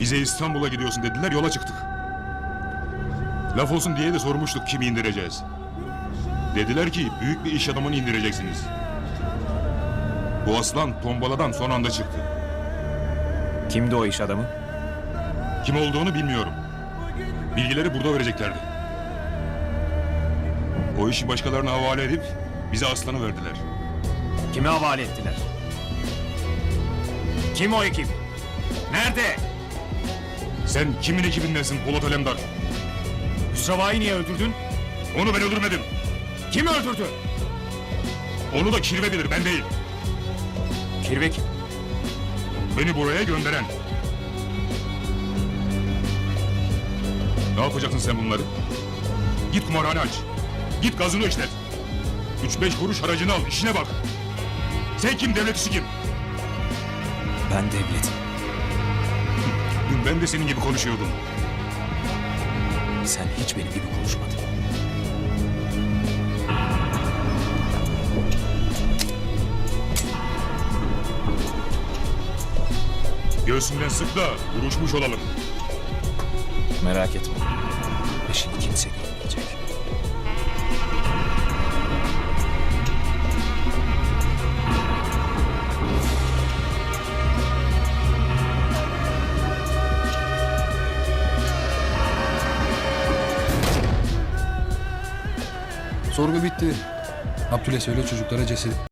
Bize İstanbul'a gidiyorsun dediler yola çıktık. Laf olsun diye de sormuştuk kimi indireceğiz. Dediler ki büyük bir iş adamını indireceksiniz. Bu aslan tombaladan son anda çıktı. Kimdi o iş adamı? Kim olduğunu bilmiyorum. Bilgileri burada vereceklerdi. O işi başkalarına havale edip bize aslanı verdiler. Kime havale ettiler? Kim o ekip? Nerede? Sen kimin ekibindensin Polat Alemdar? Hüsreva'yı niye öldürdün? Onu ben öldürmedim. Kim öldürdü? Onu da kirve bilir ben değil. Kirve kim? Beni buraya gönderen. Ne yapacaksın sen bunları? Git kumarhane aç. Git gazını işlet. Üç beş kuruş haracını al, işine bak. Sen kim, devlet işi kim? Ben devletim. Ben de senin gibi konuşuyordum. Sen hiç benim gibi konuşmadın. Göğsünden sık da vuruşmuş olalım. Merak etme. Peşini kimse görmeyecek. Sorgu bitti. Abdül'e söyle çocuklara ceset